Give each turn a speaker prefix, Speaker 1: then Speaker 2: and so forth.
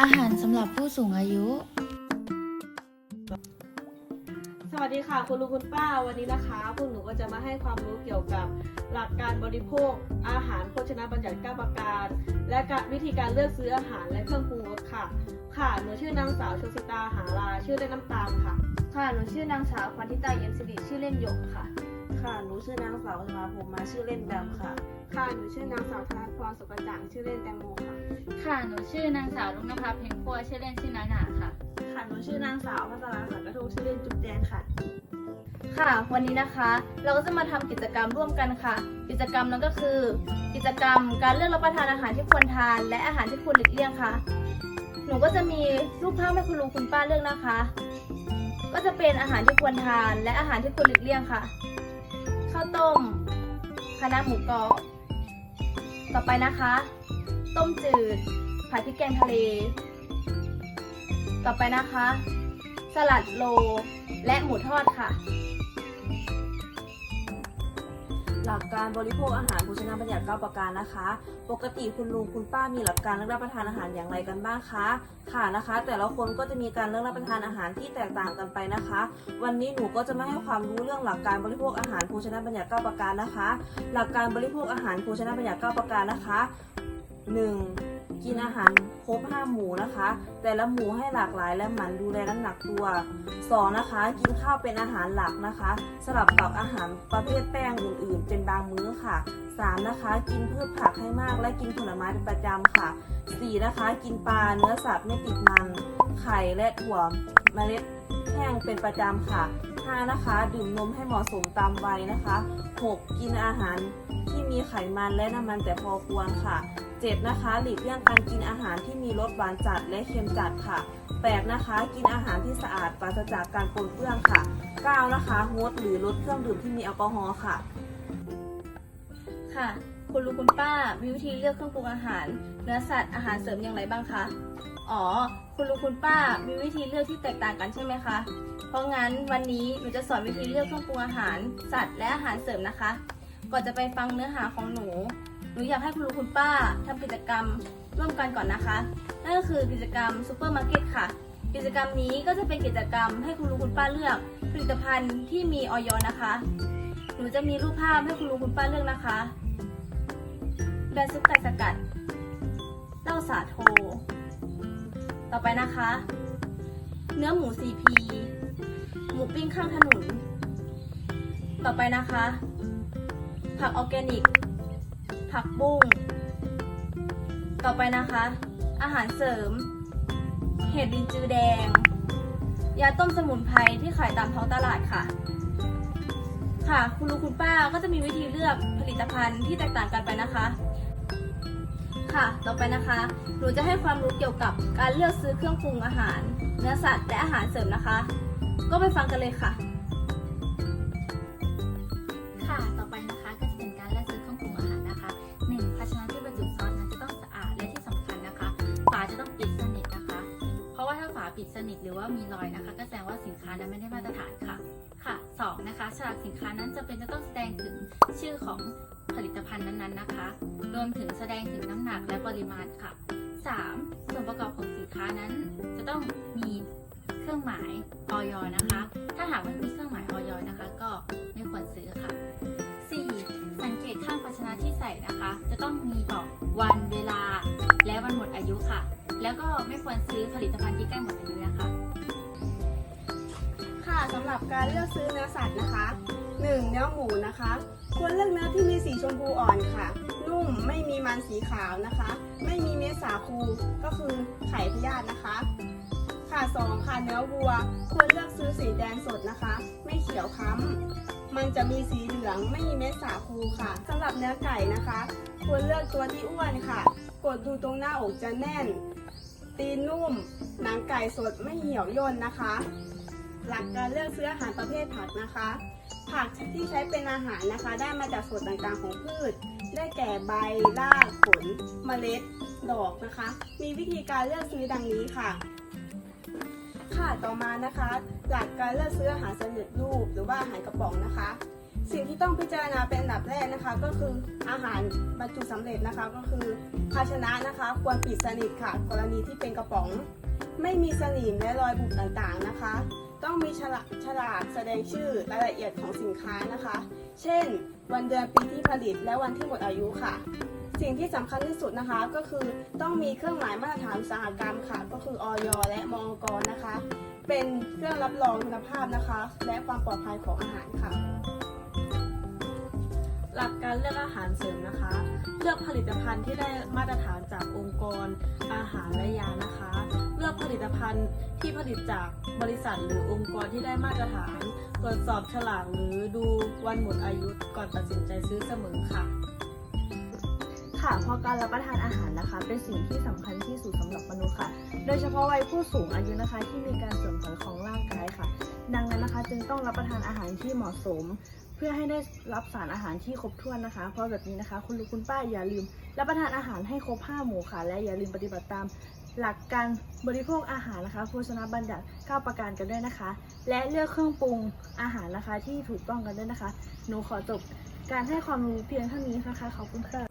Speaker 1: อาหารสำหรับผู้สูงอายุ
Speaker 2: สวัสดีค่ะ คุณลุงคุณป้าวันนี้นะคะพวกหนูก็จะมาให้ความรู้เกี่ยวกับหลักการบริโภค อาหารโภชนะบัญญัติ9ประการ และกวิธีการเลือกซื้ออาหารและเครื่องปรุงรสค่ะ ค่ะหนูชื่อนางสาวชสิตาหาลาชื่อเล่นน้ำตาลค่ะ
Speaker 3: ค่ะ หนูชื่อนางสาวควันทิตาเย็นสิริชื่อเล่นหยกค่ะ
Speaker 4: ค่ะ หนูชื่อนางสาวสมาผมมาชื่อเล่นแบมค่ะ
Speaker 2: ค่ะ หนูชื่อนางสาวธนพรสุกระจ่างชื่อเล่นแตงโมค่ะ
Speaker 3: ค่ะ หนูชื่อนางสาวลุงนภาเพ็งพัวชื่อเล่นชื่อนาหนาค่ะ
Speaker 4: ค่ะ หนูชื่อนางสาวพัชราสังกระทูชื่อเล่นจุ๊บแจงค่ะ
Speaker 3: ค่ะ วันนี้นะคะ เราก็จะมาทำกิจกรรมร่วมกันค่ะ กิจกรรมนั้นก็คือ กิจกรรมการเลือกรับประทานอาหารที่ควรทาน และอาหารที่ควรหลีกเลี่ยงค่ะ หนูก็จะมีรูปภาพให้คุณลุงคุณป้าเลือกนะคะ ก็จะเป็นอาหารที่ควรทาน และอาหารที่ควรหลีกเลี่ยงค่ะ ข้าวต้มคณะหมูกรอบต่อไปนะคะ ต้มจืดผัดพริกแกงทะเล ต่อไปนะคะ สลัดโลและหมูทอดค่ะ
Speaker 4: หลักการบริโภคอาหารโภชนะบัญญัติ9ประการนะคะ ปกติคุณลุงคุณป้ามีหลักการเลือกรับประทานอาหารอย่างไรกันบ้างคะ ค่ะนะคะ แต่ละคนก็จะมีการเลือกรับประทานอาหารที่แตกต่างกันไปนะคะ วันนี้หนูก็จะมาให้ความรู้เรื่องหลักการบริโภคอาหารโภชนะบัญญัติ9ประการนะคะ หลักการบริโภคอาหารโภชนะบัญญัติ9ประการนะคะ 1. กินอาหารครบ5หมู่นะคะ แต่ละหมู่ให้หลากหลายและหมั่นดูแลน้ำหนักตัว 2. นะคะ กินข้าวเป็นอาหารหลักนะคะสลับกับอาหารประเภทแป้งอื่นๆ เป็นบางมื้อค่ะ 3. นะคะ กินพืชผักให้มากและกินผลไม้เป็นประจำค่ะ 4. นะคะ กินปลาเนื้อสัตว์ไม่ติดมัน ไข่และถั่วเมล็ดแห้งเป็นประจำค่ะ 5. นะคะ ดื่มนมให้เหมาะสมตามวัยนะคะ 6. กินอาหารที่มีไขมันและน้ำมันแต่พอควรค่ะ 7. นะคะ หลีกเลี่ยงการกินอาหารที่มีรสหวานจัดและเค็มจัดค่ะ 8. นะคะ กินอาหารที่สะอาดปราศจากการปนเปื้อนค่ะ 9. นะคะงดหรือลดเครื่องดื่มที่มีแอลกอฮอล์ค่ะ
Speaker 3: ค่ะ คุณลุงคุณป้ามีวิธีเลือกเครื่องปรุงอาหาร เนื้อสัตว์อาหารเสริมอย่างไรบ้างคะ อ๋อ คุณลุงคุณป้ามีวิธีเลือกที่แตกต่างกันใช่ไหมคะ เพราะงั้นวันนี้หนูจะสอนวิธีเลือกเครื่องปรุงอาหาร สัตว์และอาหารเสริมนะคะ ก่อนจะไปฟังเนื้อหาของหนู หนูอยากให้คุณลุงคุณป้าทำกิจกรรมร่วมกันก่อนนะคะ นั่นก็คือกิจกรรมซูเปอร์มาร์เก็ตค่ะ กิจกรรมนี้ก็จะเป็นกิจกรรมให้คุณลุงคุณป้าเลือกผลิตภัณฑ์ที่มีออยนะคะ หนูจะมีรูปภาพให้คุณลุงคุณป้าเลือกนะคะ แบรนด์ซุปไก่สกัดเหล้าสาโท ต่อไปนะคะ เนื้อหมู CP หมูปิ้งข้างถนน ต่อไปนะคะ ผักออร์แกนิก ผักบุ้ง ต่อไปนะคะ อาหารเสริม เห็ดลินจือแดง ยาต้มสมุนไพรที่ขายตามท้องตลาดค่ะค่ะ คุณลุงคุณป้าก็จะมีวิธีเลือกผลิตภัณฑ์ที่แตกต่างกันไปนะคะ ค่ะ ต่อไปนะคะ หนูจะให้ความรู้เกี่ยวกับการเลือกซื้อเครื่องปรุงอาหาร เนื้อสัตว์และอาหารเสริมนะคะ ก็ไปฟังกันเลยค่ะ
Speaker 1: ปิดสนิทหรือว่ามีรอยนะคะ ก็แสดงว่าสินค้านั้นไม่ได้มาตรฐานค่ะ ค่ะสองนะคะฉลากสินค้านั้นจะเป็นจะต้องแสดงถึงชื่อของผลิตภัณฑ์นั้นๆนะคะ รวมถึงแสดงถึงน้ำหนักและปริมาณค่ะ 3. ส่วนประกอบของสินค้านั้น จะต้องมีเครื่องหมายออยนะคะ ถ้าหากไม่มีเครื่องหมายออยนะคะ ก็ไม่ควรซื้อค่ะ 4. สังเกตข้างภาชนะที่ใส่นะคะ จะต้องมีบอกวันเวลาและวันหมดอายุค่ะ แล้วก็ไม่ควรซื้อผลิตภัณฑ์ที่ใกล้หมดอายุนะคะ
Speaker 2: ค่ะสำหรับการเลือกซื้อเนื้อสัตว์นะคะ 1. เนื้อหมูนะคะ ควรเลือกเนื้อที่มีสีชมพูอ่อนค่ะ นุ่มไม่มีมันสีขาวนะคะ ไม่มีเม็ดสาคูก็คือไข่พยาธินะคะ ค่ะ 2. ค่ะเนื้อวัว ควรเลือกซื้อสีแดงสดนะคะ ไม่เขียวค้ำมันจะมีสีเหลืองไม่มีเม็ดสาคูค่ะสำหรับเนื้อไก่นะคะ ควรเลือกตัวที่อ้วนค่ะ กดดูตรงหน้าอกจะแน่น ตีนนุ่ม หนังไก่สดไม่เหี่ยวย่นนะคะ หลักการเลือกซื้ออาหารประเภทผักนะคะ ผักที่ใช้เป็นอาหารนะคะ ได้มาจากส่วนต่างๆของพืช ได้แก่ใบรากผลเมล็ด ดอกนะคะ มีวิธีการเลือกซื้อดังนี้ค่ะ ค่ะต่อมานะคะ หลักการเลือกซื้ออาหารสำเร็จรูปหรือว่าอาหารกระป๋องนะคะ สิ่งที่ต้องพิจารณาเป็นอันดับแรก นะคะก็คืออาหารบรรจุสำเร็จนะคะก็คือภาชนะนะคะ ควรปิดสนิทค่ะ กรณีที่เป็นกระป๋อง ไม่มีสนิมและรอยบุบต่างๆนะคะ ต้องมีฉลากฉลากแสดงชื่อรายละเอียดของสินค้านะคะ เช่น วันเดือนปีที่ผลิตและวันที่หมดอายุค่ะ สิ่งที่สำคัญที่สุดนะคะก็คือต้องมีเครื่องหมายมาตรฐานอุตสาหกรรมค่ะ ก็คือออยและมอกนะคะ เป็นเครื่องรับรองคุณภาพนะคะ และความปลอดภัยของอาหารค่ะ
Speaker 5: หลักการเลือกอาหารเสริมนะคะ เลือกผลิตภัณฑ์ที่ได้มาตรฐานจากองค์กร อาหารและยานะคะ เลือกผลิตภัณฑ์ที่ผลิตจากบริษัทหรือองค์กรที่ได้มาตรฐาน ตรวจสอบฉลากหรือดูวันหมดอายุก่อนตัดสินใจซื้อเสมอค่ะ
Speaker 6: ค่ะเพราะการรับประทานอาหารนะคะ เป็นสิ่งที่สำคัญที่สุดสำหรับมนุษย์ค่ะ โดยเฉพาะวัยผู้สูงอายุนะคะที่มีการเสื่อมถอยของร่างกายค่ะ ดังนั้นนะคะจึงต้องรับประทานอาหารที่เหมาะสม เพื่อให้ได้รับสารอาหารที่ครบถ้วนนะคะ เพราะแบบนี้นะคะ คุณลุงคุณป้าอย่าลืมรับประทานอาหารให้ครบ5หมู่ค่ะ และอย่าลืมปฏิบัติตามหลักการบริโภคอาหารนะคะโภชนาบัญญัติ9ประการกันด้วยนะคะ และเลือกเครื่องปรุงอาหารนะคะที่ถูกต้องกันด้วยนะคะ หนูขอจบการให้ความรู้เพียงเท่านี้นะคะ ขอบคุณค่ะ